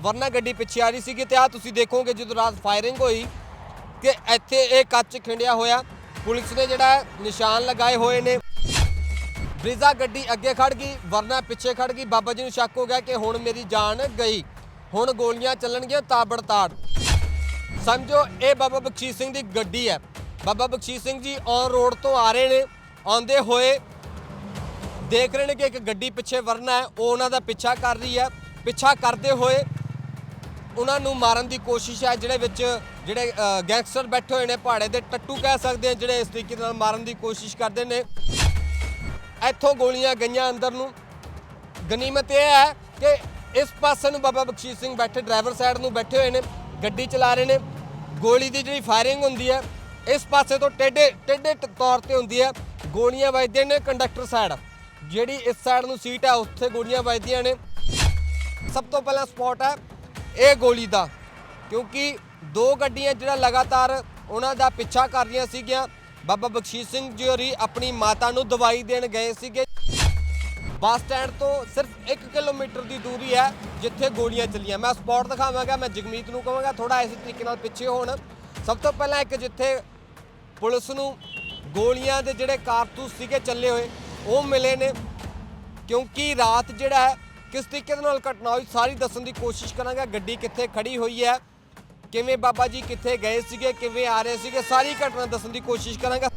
ਵਰਨਾ ਗੱਡੀ ਪਿੱਛੇ ਆ ਰਹੀ ਸੀਗੀ ਤੇ ਆ ਤੁਸੀਂ ਦੇਖੋਗੇ ਜਦੋਂ ਰਾਤ ਫਾਇਰਿੰਗ ਹੋਈ ਕਿ ਇੱਥੇ ਇਹ ਕੱਚ ਖਿੰਡਿਆ ਹੋਇਆ। ਪੁਲਿਸ ਨੇ ਜਿਹੜਾ ਨਿਸ਼ਾਨ ਲਗਾਏ ਹੋਏ ਨੇ। ਬ੍ਰਿਜ਼ਾ ਗੱਡੀ ਅੱਗੇ ਖੜ ਗਈ, ਵਰਨਾ ਪਿੱਛੇ ਖੜ ਗਈ। ਬਾਬਾ ਜੀ ਨੂੰ ਸ਼ੱਕ ਹੋ ਗਿਆ ਕਿ ਹੁਣ ਮੇਰੀ ਜਾਨ ਗਈ। ਹੁਣ ਗੋਲੀਆਂ ਚੱਲਣਗੀਆਂ ਤਾਬੜਤਾੜ। ਸਮਝੋ, ਇਹ ਬਾਬਾ ਬਖਸ਼ੀਸ਼ ਸਿੰਘ ਦੀ ਗੱਡੀ ਹੈ। ਬਾਬਾ ਬਖਸ਼ੀਸ਼ ਸਿੰਘ ਜੀ ਔਨ ਰੋਡ ਤੋਂ ਆ ਰਹੇ ਨੇ, ਆਉਂਦੇ ਹੋਏ ਦੇਖ ਰਹੇ ਨੇ ਕਿ ਇੱਕ ਗੱਡੀ ਪਿੱਛੇ ਵਰਨਾ ਹੈ, ਉਹ ਉਹਨਾਂ ਦਾ ਪਿੱਛਾ ਕਰ ਰਹੀ ਹੈ। ਪਿੱਛਾ ਕਰਦੇ ਹੋਏ ਉਹਨਾਂ ਨੂੰ ਮਾਰਨ ਦੀ ਕੋਸ਼ਿਸ਼ ਹੈ ਜਿਹੜੇ ਵਿੱਚ ਜਿਹੜੇ ਗੈਂਗਸਟਰ ਬੈਠੇ ਹੋਏ ਨੇ ਪਹਾੜੇ ਦੇ ਟੱਟੂ ਕਹਿ ਸਕਦੇ ਆ ਜਿਹੜੇ ਇਸ ਤਰੀਕੇ ਨਾਲ ਮਾਰਨ ਦੀ ਕੋਸ਼ਿਸ਼ ਕਰਦੇ ਨੇ। ਇੱਥੋਂ ਗੋਲੀਆਂ ਗਈਆਂ ਅੰਦਰ ਨੂੰ। ਗਨੀਮਤ ਇਹ ਹੈ ਕਿ ਇਸ ਪਾਸੇ ਨੂੰ ਬਾਬਾ ਬਖਸ਼ੀਸ਼ ਸਿੰਘ ਬੈਠੇ, ਡਰਾਈਵਰ ਸਾਈਡ ਨੂੰ ਬੈਠੇ ਹੋਏ ਨੇ, ਗੱਡੀ ਚਲਾ ਰਹੇ ਨੇ। ਗੋਲੀ ਦੀ ਜਿਹੜੀ ਫਾਇਰਿੰਗ ਹੁੰਦੀ ਹੈ, ਇਸ ਪਾਸੇ ਤੋਂ ਟੇਢੇ ਟੇਢੇ ਟ- ਤੌਰ ਤੇ ਹੁੰਦੀ ਹੈ। ਗੋਲੀਆਂ ਵੱਜਦੀਆਂ ਨੇ ਕੰਡਕਟਰ ਸਾਈਡ। ਜਿਹੜੀ ਇਸ ਸਾਈਡ ਨੂੰ ਸੀਟ ਹੈ, ਉੱਥੇ ਗੋਲੀਆਂ ਵੱਜਦੀਆਂ ਨੇ। ਸਭ ਤੋਂ ਪਹਿਲਾਂ ਸਪੌਟ ਹੈ। ਇਹ ਗੋਲੀ ਦਾ, ਕਿਉਂਕਿ ਦੋ ਗੱਡੀਆਂ ਜਿਹੜਾ ਲਗਾਤਾਰ ਉਹਨਾਂ ਦਾ ਪਿੱਛਾ ਕਰ ਰਹੀਆਂ ਸੀਗੀਆਂ। ਬਾਬਾ ਬਖਸ਼ੀਸ਼ ਸਿੰਘ ਜੀ ਹੋਰੀ ਆਪਣੀ ਮਾਤਾ ਨੂੰ ਦਵਾਈ ਦੇਣ ਗਏ ਸੀਗੇ। ਬੱਸ ਸਟੈਂਡ ਤੋਂ ਸਿਰਫ 1 ਕਿਲੋਮੀਟਰ ਦੀ ਦੂਰੀ ਹੈ, ਜਿੱਥੇ ਗੋਲੀਆਂ ਚੱਲੀਆਂ। ਮੈਂ ਸਪੌਟ ਦਿਖਾਵਾਂਗਾ, ਮੈਂ ਜਗਮੀਤ ਨੂੰ ਕਹਾਂਗਾ ਥੋੜਾ ਇਸੇ ਤਰੀਕੇ ਨਾਲ ਪਿੱਛੇ ਹੋਣ। ਸਭ ਤੋਂ ਪਹਿਲਾਂ ਇੱਕ ਜਿੱਥੇ ਪੁਲਿਸ ਨੂੰ ਗੋਲੀਆਂ ਦੇ ਜਿਹੜੇ ਕਾਰਤੂਸ ਸੀਗੇ ਚੱਲੇ ਹੋਏ, ਉਹ ਮਿਲੇ ਨੇ। ਕਿਉਂਕਿ ਰਾਤ ਜਿਹੜਾ ਹੈ ਕਿਸ ਤਰੀਕੇ ਦੇ ਨਾਲ ਘਟਨਾ ਹੋਈ ਸਾਰੀ ਦੱਸਣ ਦੀ ਕੋਸ਼ਿਸ਼ ਕਰਾਂਗਾ। ਗੱਡੀ ਕਿੱਥੇ ਖੜੀ ਹੋਈ ਹੈ? ਕਿਵੇਂ ਬਾਬਾ ਜੀ ਕਿੱਥੇ ਗਏ ਸੀਗੇ? ਕਿਵੇਂ ਆ ਰਹੇ ਸੀਗੇ? ਸਾਰੀ ਘਟਨਾ ਦੱਸਣ ਦੀ ਕੋਸ਼ਿਸ਼ ਕਰਾਂਗਾ।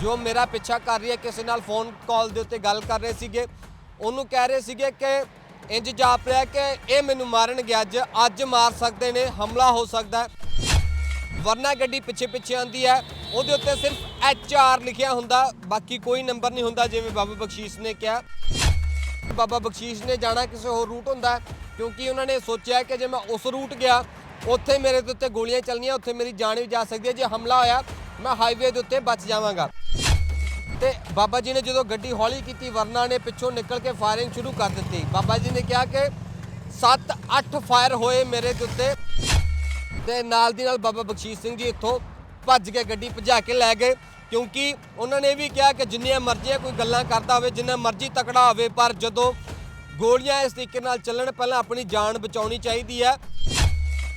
ਜੋ ਮੇਰਾ ਪਿੱਛਾ ਕਰ ਰਹੀ ਹੈ, ਕਿਸੇ ਨਾਲ ਫੋਨ ਕਾਲ ਦੇ ਉੱਤੇ ਗੱਲ ਕਰ ਰਹੇ ਸੀਗੇ। ਉਹਨੂੰ ਕਹਿ ਰਹੇ ਸੀਗੇ ਕਿ ਇੰਜ ਜਾਪ ਰਿਹਾ ਕਿ ਇਹ ਮੈਨੂੰ ਮਾਰਨ ਗਿਆ ਅੱਜ। ਅੱਜ ਮਾਰ ਸਕਦੇ ਨੇ, ਹਮਲਾ ਹੋ ਸਕਦਾ ਹੈ। ਵਰਨਾ ਗੱਡੀ ਪਿੱਛੇ ਪਿੱਛੇ ਆਂਦੀ ਹੈ। ਉਹਦੇ ਉੱਤੇ ਸਿਰਫ ਐਚ ਆਰ ਲਿਖਿਆ ਹੁੰਦਾ। ਬਾਕੀ ਕੋਈ ਨੰਬਰ ਨਹੀਂ ਹੁੰਦਾ, ਜਿਵੇਂ ਬਾਬਾ ਬਖਸ਼ੀਸ਼ ਨੇ ਕਿਹਾ। ਬਾਬਾ ਬਖਸ਼ੀਸ਼ ਨੇ ਜਾਣਾ ਕਿਸੇ ਹੋਰ ਰੂਟ ਹੁੰਦਾ ਕਿਉਂਕਿ ਉਹਨਾਂ ਨੇ ਸੋਚਿਆ ਕਿ ਜੇ ਮੈਂ ਉਸ ਰੂਟ ਗਿਆ, ਉੱਥੇ ਮੇਰੇ ਦੇ ਉੱਤੇ ਗੋਲੀਆਂ ਚੱਲਣੀਆਂ, ਉੱਥੇ ਮੇਰੀ ਜਾਨ ਵੀ ਜਾ ਸਕਦੀ ਹੈ। ਜੇ ਹਮਲਾ ਹੋਇਆ, ਮੈਂ ਹਾਈਵੇ ਦੇ ਉੱਤੇ ਬਚ ਜਾਵਾਂਗਾ। ਤੇ ਬਾਬਾ ਜੀ ਨੇ ਜਦੋਂ ਗੱਡੀ ਹੌਲੀ ਕੀਤੀ, ਵਰਨਾ ਨੇ ਪਿੱਛੋਂ ਨਿਕਲ ਕੇ ਫਾਇਰਿੰਗ ਸ਼ੁਰੂ ਕਰ ਦਿੱਤੀ। ਬਾਬਾ ਜੀ ਨੇ ਕਿਹਾ ਕਿ 7-8 ਫਾਇਰ ਹੋਏ ਮੇਰੇ ਦੇ ਉੱਤੇ। ਤੇ ਨਾਲ ਦੀ ਨਾਲ ਬਾਬਾ ਬਖਸ਼ੀਸ਼ ਸਿੰਘ ਜੀ ਇੱਥੋਂ ਭੱਜ ਕੇ ਗੱਡੀ ਭਜਾ ਕੇ ਲੈ ਗਏ। ਕਿਉਂਕਿ ਉਹਨਾਂ ਨੇ ਇਹ ਵੀ ਕਿਹਾ ਕਿ ਜਿੰਨੀਆਂ ਮਰਜ਼ੀਆਂ ਕੋਈ ਗੱਲਾਂ ਕਰਦਾ ਹੋਵੇ, ਜਿੰਨਾ ਮਰਜ਼ੀ ਤਕੜਾ ਹੋਵੇ, ਪਰ ਜਦੋਂ ਗੋਲੀਆਂ ਇਸ ਤਰੀਕੇ ਨਾਲ ਚੱਲਣ, ਪਹਿਲਾਂ ਆਪਣੀ ਜਾਨ ਬਚਾਉਣੀ ਚਾਹੀਦੀ ਹੈ।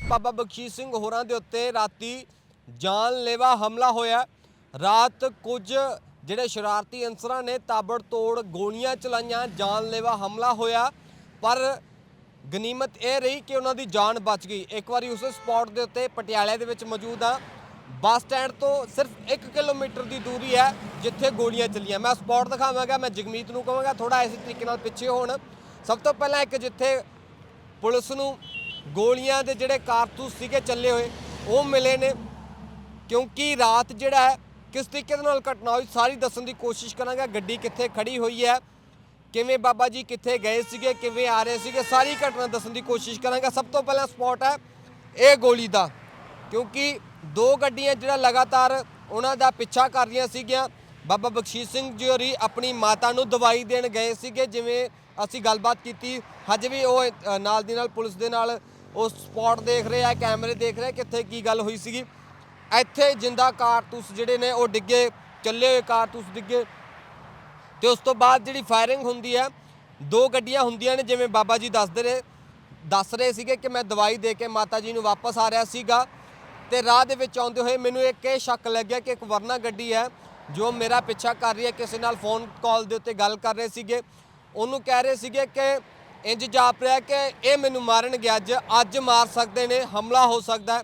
ਬਾਬਾ ਬਖਸ਼ੀਸ਼ ਸਿੰਘ ਹੋਰਾਂ ਦੇ ਉੱਤੇ ਰਾਤੀ ਜਾਨਲੇਵਾ ਹਮਲਾ ਹੋਇਆ। ਰਾਤ ਕੁਝ ਜਿਹੜੇ ਸ਼ਰਾਰਤੀ ਅਨਸਰਾਂ ਨੇ ਤਾਬੜ ਤੋੜ ਗੋਲੀਆਂ ਚਲਾਈਆਂ, ਜਾਨਲੇਵਾ ਹਮਲਾ ਹੋਇਆ। ਪਰ ਗਨੀਮਤ ਇਹ ਰਹੀ ਕਿ ਉਹਨਾਂ ਦੀ ਜਾਨ ਬਚ ਗਈ। ਇੱਕ ਵਾਰੀ ਉਸ ਸਪੌਟ ਦੇ ਉੱਤੇ ਪਟਿਆਲੇ ਦੇ ਵਿੱਚ ਮੌਜੂਦ ਆ। ਬੱਸ ਸਟੈਂਡ ਤੋਂ ਸਿਰਫ 1 ਕਿਲੋਮੀਟਰ ਦੀ ਦੂਰੀ ਹੈ, ਜਿੱਥੇ ਗੋਲੀਆਂ ਚੱਲੀਆਂ। ਮੈਂ ਸਪੌਟ ਦਿਖਾਵਾਂਗਾ, ਮੈਂ ਜਗਮੀਤ ਨੂੰ ਕਹਾਂਗਾ ਥੋੜਾ ਇਸੇ ਤਰੀਕੇ ਨਾਲ ਪਿੱਛੇ ਹੋਣ। ਸਭ ਤੋਂ ਪਹਿਲਾਂ ਇੱਕ ਜਿੱਥੇ ਪੁਲਿਸ ਨੂੰ ਗੋਲੀਆਂ ਦੇ ਜਿਹੜੇ ਕਾਰਤੂਸ ਸੀਗੇ ਚੱਲੇ ਹੋਏ, ਉਹ ਮਿਲੇ ਨੇ। ਕਿਉਂਕਿ ਰਾਤ ਜਿਹੜਾ ਹੈ, ਕਿਸ ਤਰੀਕੇ ਦੇ ਨਾਲ ਘਟਨਾ ਹੋਈ, ਸਾਰੀ ਦੱਸਣ ਦੀ ਕੋਸ਼ਿਸ਼ ਕਰਾਂਗਾ, ਗੱਡੀ ਕਿੱਥੇ ਖੜੀ ਹੋਈ ਹੈ, ਕਿਵੇਂ ਬਾਬਾ ਜੀ ਕਿੱਥੇ ਗਏ ਸੀਗੇ, ਕਿਵੇਂ ਆ ਰਹੇ ਸੀਗੇ, ਸਾਰੀ ਘਟਨਾ ਦੱਸਣ ਦੀ ਕੋਸ਼ਿਸ਼ ਕਰਾਂਗਾ। ਸਭ ਤੋਂ ਪਹਿਲਾਂ ਸਪੌਟ ਹੈ, ਇਹ ਗੋਲੀ ਦਾ। ਕਿਉਂਕਿ ਦੋ ਗੱਡੀਆਂ ਜਿਹੜਾ ਲਗਾਤਾਰ ਉਹਨਾਂ ਦਾ ਪਿੱਛਾ ਕਰ ਰਹੀਆਂ ਸੀਗੀਆਂ। ਬਾਬਾ ਬਖਸ਼ੀਸ਼ ਸਿੰਘ ਜੀ ਹੋਰੀ ਆਪਣੀ ਮਾਤਾ ਨੂੰ ਦਵਾਈ ਦੇਣ ਗਏ ਸੀਗੇ, ਜਿਵੇਂ ਅਸੀਂ ਗੱਲਬਾਤ ਕੀਤੀ। ਹਜੇ ਵੀ ਉਹ ਨਾਲ ਦੀ ਨਾਲ ਪੁਲਿਸ ਦੇ ਨਾਲ ਉਹ ਸਪੌਟ ਦੇਖ ਰਹੇ ਆ, ਕੈਮਰੇ ਦੇਖ ਰਹੇ ਆ, ਕਿੱਥੇ ਕੀ ਗੱਲ ਹੋਈ ਸੀਗੀ। ਇੱਥੇ ਜਿੰਦਾ ਕਾਰਤੂਸ ਜਿਹੜੇ ਨੇ, ਉਹ ਡਿੱਗੇ, ਚੱਲੇ ਹੋਏ ਕਾਰਤੂਸ ਡਿੱਗੇ। ਤੇ ਉਸ ਤੋਂ ਬਾਅਦ ਜਿਹੜੀ ਫਾਇਰਿੰਗ ਹੁੰਦੀ ਹੈ ਦੋ ਗੱਡੀਆਂ ਹੁੰਦੀਆਂ ਨੇ, ਜਿਵੇਂ ਬਾਬਾ ਜੀ ਦੱਸਦੇ ਰਹੇ, ਦੱਸ ਰਹੇ ਸੀਗੇ ਕਿ ਮੈਂ ਦਵਾਈ ਦੇ ਕੇ ਮਾਤਾ ਜੀ ਨੂੰ ਵਾਪਸ ਆ ਰਿਹਾ ਸੀਗਾ। ਤੇ ਰਾਹ ਦੇ ਵਿੱਚ ਆਉਂਦੇ ਹੋਏ ਮੈਨੂੰ ਇੱਕ ਇਹ ਸ਼ੱਕ ਲੱਗਿਆ ਕਿ ਇੱਕ ਵਰਨਾ ਗੱਡੀ ਹੈ ਜੋ ਮੇਰਾ ਪਿੱਛਾ ਕਰ ਰਹੀ ਹੈ। ਕਿਸੇ ਨਾਲ ਫੋਨ ਕਾਲ ਦੇ ਉੱਤੇ ਗੱਲ ਕਰ ਰਹੇ ਸੀਗੇ। ਉਹਨੂੰ ਕਹਿ ਰਹੇ ਸੀਗੇ ਕਿ ਇੰਜ ਜਾਪ ਰਿਹਾ ਕਿ ਇਹ ਮੈਨੂੰ ਮਾਰਨ ਗਿਆ ਅੱਜ। ਅੱਜ ਮਾਰ ਸਕਦੇ ਨੇ, ਹਮਲਾ ਹੋ ਸਕਦਾ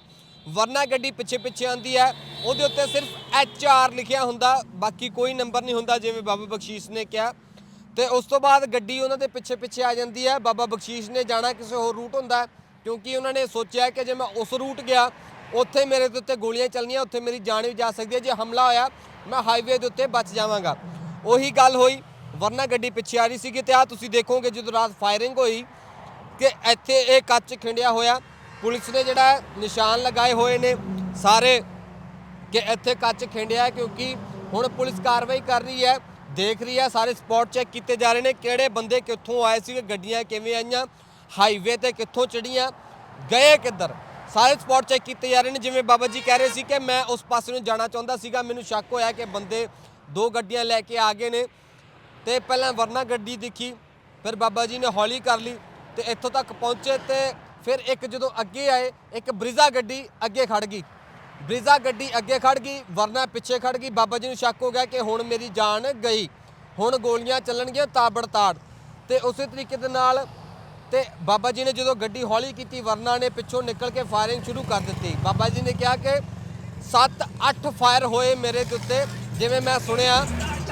ਵਰਨਾ ਗੱਡੀ ਪਿੱਛੇ ਪਿੱਛੇ ਆਂਦੀ ਹੈ। ਉਹਦੇ ਉੱਤੇ ਸਿਰਫ ਐਚ ਆਰ ਲਿਖਿਆ ਹੁੰਦਾ। ਬਾਕੀ ਕੋਈ ਨੰਬਰ ਨਹੀਂ ਹੁੰਦਾ, ਜਿਵੇਂ ਬਾਬਾ ਬਖਸ਼ੀਸ਼ ਨੇ ਕਿਹਾ। ਤੇ ਉਸ ਤੋਂ ਬਾਅਦ ਗੱਡੀ ਉਹਨਾਂ ਦੇ ਪਿੱਛੇ ਪਿੱਛੇ ਆ ਜਾਂਦੀ ਹੈ। ਬਾਬਾ ਬਖਸ਼ੀਸ਼ ਨੇ ਜਾਣਾ ਕਿਸੇ ਹੋਰ ਰੂਟ ਹੁੰਦਾ ਕਿਉਂਕਿ ਉਹਨਾਂ ਨੇ ਸੋਚਿਆ ਕਿ ਜੇ ਮੈਂ ਉਸ ਰੂਟ ਗਿਆ ਉੱਥੇ ਮੇਰੇ ਦੇ ਉੱਤੇ ਗੋਲੀਆਂ ਚੱਲਣੀਆਂ, ਉੱਥੇ ਮੇਰੀ ਜਾਨ ਵੀ ਜਾ ਸਕਦੀ ਹੈ। ਜੇ ਹਮਲਾ ਹੋਇਆ, ਮੈਂ ਹਾਈਵੇ ਦੇ ਉੱਤੇ ਬਚ ਜਾਵਾਂਗਾ। ਉਹੀ ਗੱਲ ਹੋਈ, ਵਰਨਾ ਗੱਡੀ ਪਿੱਛੇ ਆ ਰਹੀ ਸੀਗੀ ਤੇ ਆ ਤੁਸੀਂ ਦੇਖੋਗੇ ਜਦੋਂ ਰਾਤ ਫਾਇਰਿੰਗ ਹੋਈ ਕਿ ਇੱਥੇ ਇਹ ਕੱਚ ਖਿੰਡਿਆ ਹੋਇਆ। ਪੁਲਿਸ ਨੇ ਜਿਹੜਾ ਨਿਸ਼ਾਨ ਲਗਾਏ ਹੋਏ ਨੇ ਸਾਰੇ ਕਿ ਇੱਥੇ ਕੱਚ ਖਿੰਡਿਆ ਕਿਉਂਕਿ ਹੁਣ ਪੁਲਿਸ ਕਾਰਵਾਈ ਕਰ ਰਹੀ ਹੈ, ਦੇਖ ਰਹੀ ਹੈ, ਸਾਰੇ ਸਪੌਟ ਚੈੱਕ ਕੀਤੇ ਜਾ ਰਹੇ ਨੇ ਕਿਹੜੇ ਬੰਦੇ ਕਿੱਥੋਂ ਆਏ ਸੀ ਗੱਡੀਆਂ ਕਿਵੇਂ ਆਈਆਂ ਹਾਈਵੇ ਤੇ ਕਿੱਥੋਂ ਚੜੀਆਂ ਗਏ ਕਿੱਧਰ? ਸਾਰੇ ਸਪੌਟ ਚੈੱਕ ਕੀਤੇ ਜਾ ਰਹੇ ਨੇ, ਜਿਵੇਂ ਬਾਬਾ ਜੀ ਕਹਿ ਰਹੇ ਸੀ ਕਿ ਮੈਂ ਉਸ ਪਾਸੇ ਨੂੰ ਜਾਣਾ ਚਾਹੁੰਦਾ ਸੀਗਾ, ਮੈਨੂੰ ਸ਼ੱਕ ਹੋਇਆ ਕਿ ਬੰਦੇ ਦੋ ਗੱਡੀਆਂ ਲੈ ਕੇ ਆ ਗਏ ਨੇ। ਤੇ ਪਹਿਲਾਂ ਵਰਨਾ ਗੱਡੀ ਦੇਖੀ, ਫਿਰ ਬਾਬਾ ਜੀ ਨੇ ਹੌਲੀ ਕਰ ਲਈ ਤੇ ਇੱਥੋਂ ਤੱਕ ਪਹੁੰਚੇ ਤੇ ਫਿਰ ਇੱਕ ਜਦੋਂ ਅੱਗੇ ਆਏ, ਇੱਕ ਬ੍ਰਿਜ਼ਾ ਗੱਡੀ ਅੱਗੇ ਖੜ ਗਈ। ਬ੍ਰਿਜ਼ਾ ਗੱਡੀ ਅੱਗੇ ਖੜ ਗਈ, ਵਰਨਾ ਪਿੱਛੇ ਖੜ ਗਈ, ਬਾਬਾ ਜੀ ਨੂੰ ਸ਼ੱਕ ਹੋ ਗਿਆ ਕਿ ਹੁਣ ਮੇਰੀ ਜਾਨ ਗਈ, ਹੁਣ ਗੋਲੀਆਂ ਚੱਲਣਗੀਆਂ ਤਾਬੜਤਾੜ। ਤੇ ਉਸੇ ਤਰੀਕੇ ਦੇ ਨਾਲ ਤੇ ਬਾਬਾ ਜੀ ਨੇ ਜਦੋਂ ਗੱਡੀ ਹੌਲੀ ਕੀਤੀ, ਵਰਨਾ ਨੇ ਪਿੱਛੋਂ ਨਿਕਲ ਕੇ ਫਾਇਰਿੰਗ ਸ਼ੁਰੂ ਕਰ ਦਿੱਤੀ। ਬਾਬਾ ਜੀ ਨੇ ਕਿਹਾ ਕਿ 7-8 ਫਾਇਰ ਹੋਏ ਮੇਰੇ ਦੇ ਉੱਤੇ, ਜਿਵੇਂ ਮੈਂ ਸੁਣਿਆ,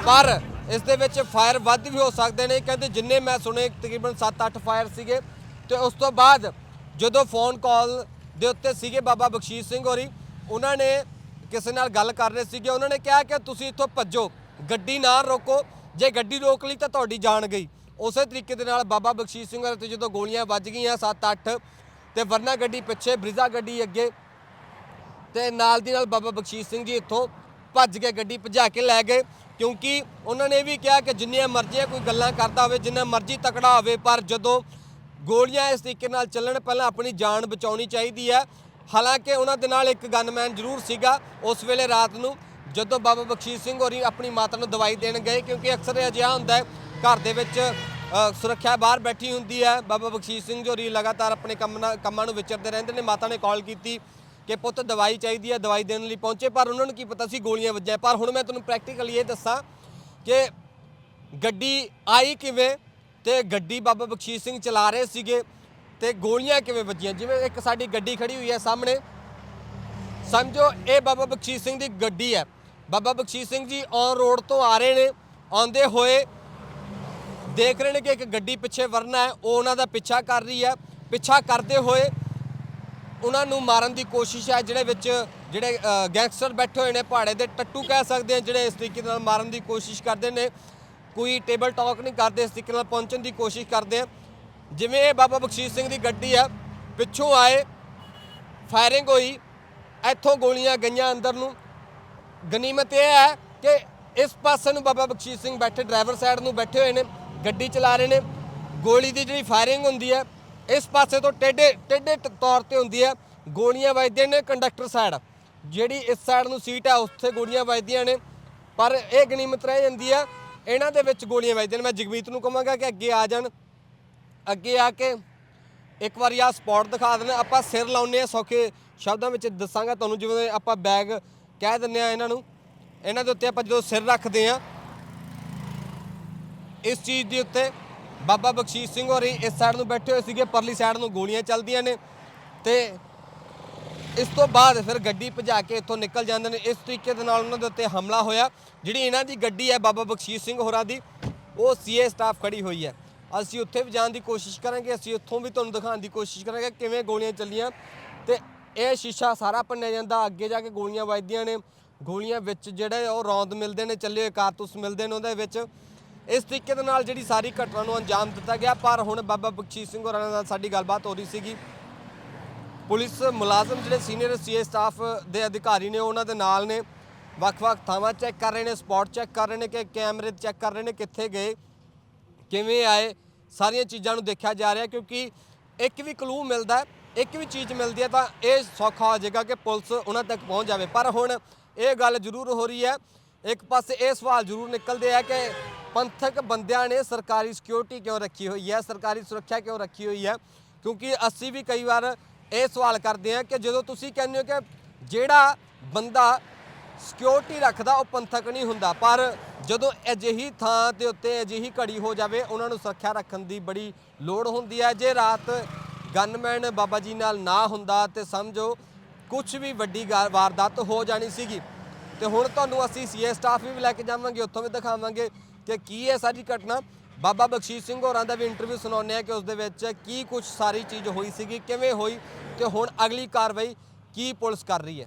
ਪਰ ਇਸ ਦੇ ਵਿੱਚ ਫਾਇਰ ਵੱਧ ਵੀ ਹੋ ਸਕਦੇ ਨੇ। ਕਹਿੰਦੇ ਜਿੰਨੇ ਮੈਂ ਸੁਣੇ, ਤਕਰੀਬਨ 7-8 ਫਾਇਰ ਸੀਗੇ। ਤੇ ਉਸ ਤੋਂ ਬਾਅਦ ਜਦੋਂ ਫੋਨ ਕਾਲ ਦੇ ਉੱਤੇ ਸੀਗੇ ਬਾਬਾ ਬਖਸ਼ੀਸ਼ ਸਿੰਘ ਹੋਰੀ, ਉਹਨਾਂ ਨੇ ਕਿਸੇ ਨਾਲ ਗੱਲ ਕਰ ਰਹੇ ਸੀਗੇ। ਉਹਨਾਂ ਨੇ ਕਿਹਾ ਕਿ ਤੁਸੀਂ ਇੱਥੋਂ ਭੱਜੋ, ਗੱਡੀ ਨਾ ਰੋਕੋ। ਜੇ ਗੱਡੀ ਰੋਕ ਲਈ ਤਾਂ ਤੁਹਾਡੀ ਜਾਨ ਗਈ। ਉਸੇ ਤਰੀਕੇ ਦੇ ਨਾਲ ਬਾਬਾ ਬਖਸ਼ੀਸ਼ ਸਿੰਘ ਹੋਰਾਂ ਤੇ ਜਦੋਂ ਗੋਲੀਆਂ ਵੱਜ ਗਈਆਂ 7-8 ਤੇ ਵਰਨਾ ਗੱਡੀ ਪਿੱਛੇ, ਬ੍ਰਿਜ਼ਾ ਗੱਡੀ ਅੱਗੇ, ਤੇ ਨਾਲ ਦੀ ਨਾਲ ਬਾਬਾ ਬਖਸ਼ੀਸ਼ ਸਿੰਘ ਜੀ ਇੱਥੋਂ ਭੱਜ ਕੇ ਗੱਡੀ ਭਜਾ ਕੇ ਲੈ ਗਏ, ਕਿਉਂਕਿ ਉਹਨਾਂ ਨੇ ਇਹ ਵੀ ਕਿਹਾ ਕਿ ਜਿੰਨੀਆਂ ਮਰਜ਼ੀਆਂ ਕੋਈ ਗੱਲਾਂ ਕਰਦਾ ਹੋਵੇ, ਜਿੰਨਾ ਮਰਜ਼ੀ ਤਕੜਾ ਹੋਵੇ, ਪਰ ਜਦੋਂ ਗੋਲੀਆਂ ਇਸ ਤਰੀਕੇ ਨਾਲ ਚੱਲਣ, ਪਹਿਲਾਂ ਆਪਣੀ ਜਾਨ ਬਚਾਉਣੀ ਚਾਹੀਦੀ ਹੈ। ਹਾਲਾਂਕਿ ਉਹਨਾਂ ਦੇ ਨਾਲ ਇੱਕ ਗਨਮੈਨ ਜ਼ਰੂਰ ਸੀਗਾ, ਉਸ ਵੇਲੇ ਰਾਤ ਨੂੰ ਜਦੋਂ ਬਾਬਾ ਬਖਸ਼ੀਸ਼ ਸਿੰਘ ਹੋਰੀ ਆਪਣੀ ਮਾਤਾ ਨੂੰ ਦਵਾਈ ਦੇਣ ਗਏ, ਕਿਉਂਕਿ ਅਕਸਰ ਅਜਿਹਾ ਹੁੰਦਾ ਹੈ ਘਰ ਦੇ ਵਿੱਚ ਸੁਰੱਖਿਆ ਬਾਹਰ ਬੈਠੀ ਹੁੰਦੀ ਹੈ। ਬਾਬਾ ਬਖਸ਼ੀਸ਼ ਸਿੰਘ ਹੋਰੀ ਲਗਾਤਾਰ ਆਪਣੇ ਕੰਮ ਕੰਮਾਂ ਨੂੰ ਵਿਚਰਦੇ ਰਹਿੰਦੇ ਨੇ। ਮਾਤਾ ਨੇ ਕਾਲ ਕੀਤੀ ਕਿ ਪੁੱਤ ਦਵਾਈ ਚਾਹੀਦੀ ਹੈ, ਦਵਾਈ ਦੇਣ ਲਈ ਪਹੁੰਚੇ, ਪਰ ਉਹਨਾਂ ਨੂੰ ਕੀ ਪਤਾ ਸੀ ਗੋਲੀਆਂ ਵੱਜੀਆਂ। ਪਰ ਹੁਣ ਮੈਂ ਤੁਹਾਨੂੰ ਪ੍ਰੈਕਟੀਕਲੀ ਇਹ ਦੱਸਾਂ ਕਿ ਗੱਡੀ ਆਈ ਕਿਵੇਂ ਤੇ ਗੱਡੀ ਬਾਬਾ ਬਖਸ਼ੀਸ਼ ਸਿੰਘ ਚਲਾ ਰਹੇ ਸੀਗੇ ਤੇ ਗੋਲੀਆਂ ਕਿਵੇਂ ਵੱਜੀਆਂ? ਜਿਵੇਂ ਇੱਕ ਸਾਡੀ ਗੱਡੀ ਖੜੀ ਹੋਈ ਹੈ ਸਾਹਮਣੇ। ਸਮਝੋ, ਇਹ ਬਾਬਾ ਬਖਸ਼ੀਸ਼ ਸਿੰਘ ਦੀ ਗੱਡੀ ਹੈ। ਬਾਬਾ ਬਖਸ਼ੀਸ਼ ਸਿੰਘ ਜੀ ਔਨ ਰੋਡ ਤੋਂ ਆ ਰਹੇ ਨੇ। ਆਉਂਦੇ ਹੋਏ ਦੇਖ ਰਹੇ ਨੇ ਕਿ ਇੱਕ ਗੱਡੀ ਪਿੱਛੇ ਵਰਨਾ ਹੈ, ਉਹ ਉਹਨਾਂ ਦਾ ਪਿੱਛਾ ਕਰ ਰਹੀ ਹੈ। ਪਿੱਛਾ ਕਰਦੇ ਹੋਏ ਉਹਨਾਂ ਨੂੰ ਮਾਰਨ ਦੀ ਕੋਸ਼ਿਸ਼ ਹੈ ਜਿਹੜੇ ਵਿੱਚ ਜਿਹੜੇ ਗੈਂਗਸਟਰ ਬੈਠੇ ਹੋਏ ਨੇ ਪਹਾੜੇ ਦੇ, ਟੱਟੂ ਕਹਿ ਸਕਦੇ ਆ, ਜਿਹੜੇ ਇਸ ਤਰੀਕੇ ਨਾਲ ਮਾਰਨ ਦੀ ਕੋਸ਼ਿਸ਼ ਕਰਦੇ ਨੇ। ਕੋਈ ਟੇਬਲ ਟਾਕ ਨਹੀਂ ਕਰਦੇ, ਇਸ ਤਰੀਕੇ ਨਾਲ ਪਹੁੰਚਣ ਦੀ ਕੋਸ਼ਿਸ਼ ਕਰਦੇ ਆ। ਜਿਵੇਂ ਇਹ ਬਾਬਾ ਬਖਸ਼ੀਸ਼ ਸਿੰਘ ਦੀ ਗੱਡੀ ਆ ਪਿੱਛੋਂ ਆਏ, ਫਾਇਰਿੰਗ ਹੋਈ, ਇੱਥੋਂ ਗੋਲੀਆਂ ਗਈਆਂ ਅੰਦਰ ਨੂੰ। ਗਨੀਮਤ ਇਹ ਹੈ ਕਿ ਇਸ ਪਾਸੇ ਨੂੰ ਬਾਬਾ ਬਖਸ਼ੀਸ਼ ਸਿੰਘ ਬੈਠੇ, ਡਰਾਈਵਰ ਸਾਈਡ ਨੂੰ ਬੈਠੇ ਹੋਏ ਨੇ। ਗੱਡੀ ਚਲਾ ਰਹੇ ਨੇ। ਗੋਲੀ ਦੀ ਜਿਹੜੀ ਫਾਇਰਿੰਗ ਹੁੰਦੀ ਹੈ, ਇਸ ਪਾਸੇ ਤੋਂ ਟੇਢੇ ਟੇਢੇ ਟ- ਤੌਰ ਤੇ ਹੁੰਦੀ ਹੈ। ਗੋਲੀਆਂ ਵੱਜਦੀਆਂ ਨੇ ਕੰਡਕਟਰ ਸਾਈਡ ਜਿਹੜੀ ਇਸ ਸਾਈਡ ਨੂੰ ਸੀਟ ਹੈ, ਉੱਥੇ ਗੋਲੀਆਂ ਵੱਜਦੀਆਂ ਨੇ। ਪਰ ਇਹ ਗਨੀਮਤ ਰਹਿ ਜਾਂਦੀ ਹੈ, ਇਹਨਾਂ ਦੇ ਵਿੱਚ ਗੋਲੀਆਂ ਵੱਜਦੀਆਂ ਨੇ। ਮੈਂ ਜਗਮੀਤ ਨੂੰ ਕਹਾਂਗਾ ਕਿ ਅੱਗੇ ਆ ਜਾਣ। ਅੱਗੇ ਆ ਕੇ ਇੱਕ ਵਾਰੀ ਆ ਸਪੌਟ ਦਿਖਾ ਦਿੰਦੇ ਆਪਾਂ ਸਿਰ ਲਾਉਨੇ ਆ ਸੌਖੇ ਸ਼ਬਦਾਂ ਵਿੱਚ ਦੱਸਾਂਗਾ ਤੁਹਾਨੂੰ, ਜਿਵੇਂ ਆਪਾਂ ਬੈਗ ਕਹਿ ਦਿੰਨੇ ਆ ਇਹਨਾਂ ਨੂੰ। ਇਹਨਾਂ ਦੇ ਉੱਤੇ ਆਪਾਂ ਜਦੋਂ ਸਿਰ ਰੱਖਦੇ ਆ ਇਸ ਚੀਜ਼ ਦੇ ਉੱਤੇ ਬਾਬਾ ਬਖਸ਼ੀਸ਼ ਸਿੰਘ ਹੋਰੀ ਇਸ ਸਾਈਡ ਨੂੰ ਬੈਠੇ ਹੋਏ ਸੀਗੇ, ਪਰਲੀ ਸਾਈਡ ਨੂੰ ਗੋਲੀਆਂ ਚੱਲਦੀਆਂ ਨੇ ਤੇ ਇਸ ਤੋਂ ਬਾਅਦ ਫਿਰ ਗੱਡੀ ਭਜਾ ਕੇ ਇੱਥੋਂ ਨਿਕਲ ਜਾਂਦੇ ਨੇ। ਇਸ ਤਰੀਕੇ ਦੇ ਨਾਲ ਉਹਨਾਂ ਦੇ ਉੱਤੇ ਹਮਲਾ ਹੋਇਆ। ਜਿਹੜੀ ਇਹਨਾਂ ਦੀ ਗੱਡੀ ਹੈ ਬਾਬਾ ਬਖਸ਼ੀਸ਼ ਸਿੰਘ ਹੋਰਾਂ ਦੀ, ਉਹ ਸੀਏ ਸਟਾਫ ਖੜੀ ਹੋਈ ਹੈ। ਅਸੀਂ ਉੱਥੇ ਵੀ ਜਾਣ ਦੀ ਕੋਸ਼ਿਸ਼ ਕਰਾਂਗੇ, ਅਸੀਂ ਉੱਥੋਂ ਵੀ ਤੁਹਾਨੂੰ ਦਿਖਾਉਣ ਦੀ ਕੋਸ਼ਿਸ਼ ਕਰਾਂਗੇ ਕਿਵੇਂ ਗੋਲੀਆਂ ਚੱਲੀਆਂ। ਤੇ ਇਹ ਸ਼ੀਸ਼ਾ ਸਾਰਾ ਭੰਨਿਆ ਜਾਂਦਾ, ਅੱਗੇ ਜਾ ਕੇ ਗੋਲੀਆਂ ਵੱਜਦੀਆਂ ਨੇ। ਗੋਲੀਆਂ ਵਿੱਚ ਜਿਹੜੇ ਉਹ ਰੌਂਦ ਮਿਲਦੇ ਨੇ, ਚੱਲੇ ਹੋਏ ਕਾਰਤੂਸ ਮਿਲਦੇ ਨੇ ਉਹਦੇ ਵਿੱਚ। ਇਸ ਤਰੀਕੇ ਦੇ ਨਾਲ ਜਿਹੜੀ ਸਾਰੀ ਘਟਨਾ ਨੂੰ ਅੰਜਾਮ ਦਿੱਤਾ ਗਿਆ, ਪਰ ਹੁਣ ਬਾਬਾ ਬਖਸ਼ੀਸ਼ ਸਿੰਘ ਹੋਰਾਂ ਨਾਲ ਸਾਡੀ ਗੱਲਬਾਤ ਹੋ ਰਹੀ ਸੀਗੀ। ਪੁਲਿਸ ਮੁਲਾਜ਼ਮ ਜਿਹੜੇ ਸੀਨੀਅਰ ਸੀਏ ਸਟਾਫ ਦੇ ਅਧਿਕਾਰੀ ਨੇ, ਉਹਨਾਂ ਦੇ ਨਾਲ ਨੇ। ਵੱਖ-ਵੱਖ ਥਾਵਾਂ ਚੈੱਕ ਕਰ ਰਹੇ ਨੇ, ਸਪੌਟ ਚੈੱਕ ਕਰ ਰਹੇ ਨੇ ਕਿ ਕੈਮਰੇ ਚੈੱਕ ਕਰ ਰਹੇ ਨੇ ਕਿੱਥੇ ਗਏ, ਕਿਵੇਂ ਆਏ, ਸਾਰੀਆਂ ਚੀਜ਼ਾਂ ਨੂੰ ਦੇਖਿਆ ਜਾ ਰਿਹਾ ਕਿਉਂਕਿ ਇੱਕ ਵੀ ਕਲੂ ਮਿਲਦਾ, ਇੱਕ ਵੀ ਚੀਜ਼ ਮਿਲਦੀ ਹੈ ਤਾਂ ਇਹ ਸੌਖਾ ਹੋ ਜਾਏਗਾ ਕਿ ਪੁਲਿਸ ਉਹਨਾਂ ਤੱਕ ਪਹੁੰਚ ਜਾਵੇ। ਪਰ ਹੁਣ ਇਹ ਗੱਲ ਜ਼ਰੂਰ ਹੋ ਰਹੀ ਹੈ। ਇੱਕ ਪਾਸੇ ਇਹ ਸਵਾਲ ਜ਼ਰੂਰ ਨਿਕਲਦੇ ਆ ਕਿ ਪੰਥਕ ਬੰਦਿਆਂ ਨੇ ਸਰਕਾਰੀ ਸਿਕਿਉਰਿਟੀ ਕਿਉਂ ਰੱਖੀ ਹੋਈ ਹੈ? ਸਰਕਾਰੀ ਸੁਰੱਖਿਆ ਕਿਉਂ ਰੱਖੀ ਹੋਈ ਹੈ? ਕਿਉਂਕਿ ਅਸੀਂ ਵੀ ਕਈ ਵਾਰ ਇਹ ਸਵਾਲ ਕਰਦੇ ਹਾਂ ਕਿ ਜਦੋਂ ਤੁਸੀਂ ਕਹਿੰਦੇ ਹੋ ਕਿ ਜਿਹੜਾ ਬੰਦਾ ਸਿਕਿਉਰਿਟੀ ਰੱਖਦਾ, ਉਹ ਪੰਥਕ ਨਹੀਂ ਹੁੰਦਾ। ਪਰ ਜਦੋਂ ਅਜਿਹੀ ਥਾਂ ਦੇ ਉੱਤੇ ਅਜਿਹੀ ਘੜੀ ਹੋ ਜਾਵੇ, ਉਹਨਾਂ ਨੂੰ ਸੁਰੱਖਿਆ ਰੱਖਣ ਦੀ ਬੜੀ ਲੋੜ ਹੁੰਦੀ ਹੈ। ਜੇ ਰਾਤ ਗਨਮੈਨ ਬਾਬਾ ਜੀ ਨਾਲ ਨਾ ਹੁੰਦਾ ਤੇ ਸਮਝੋ ਕੁਝ ਵੀ ਵੱਡੀ ਗਾ- ਵਾਰਦਾਤ ਹੋ ਜਾਣੀ ਸੀਗੀ। ਤੇ ਹੁਣ ਤੁਹਾਨੂੰ ਅਸੀਂ ਸੀਏ ਸਟਾਫ ਵੀ ਲੈ ਕੇ ਜਾਵਾਂਗੇ, ਉੱਥੋਂ ਵੀ ਦਿਖਾਵਾਂਗੇ। ਕਿ ਕੀ ਹੈ ਸਾਰੀ ਘਟਨਾ ਬਾਬਾ ਬਖਸ਼ੀਸ਼ ਸਿੰਘ ਹੋਰਾਂ ਦਾ ਵੀ ਇੰਟਰਵਿਊ ਸੁਣਾਉਂਦੇ ਆ ਕਿ ਉਸ ਦੇ ਵਿੱਚ ਕੀ ਕੁਝ ਸਾਰੀ ਚੀਜ਼ ਹੋਈ ਸੀਗੀ, ਕਿਵੇਂ ਹੋਈ ਤੇ ਹੁਣ ਅਗਲੀ ਕਾਰਵਾਈ ਕੀ ਪੁਲਿਸ ਕਰ ਰਹੀ ਹੈ।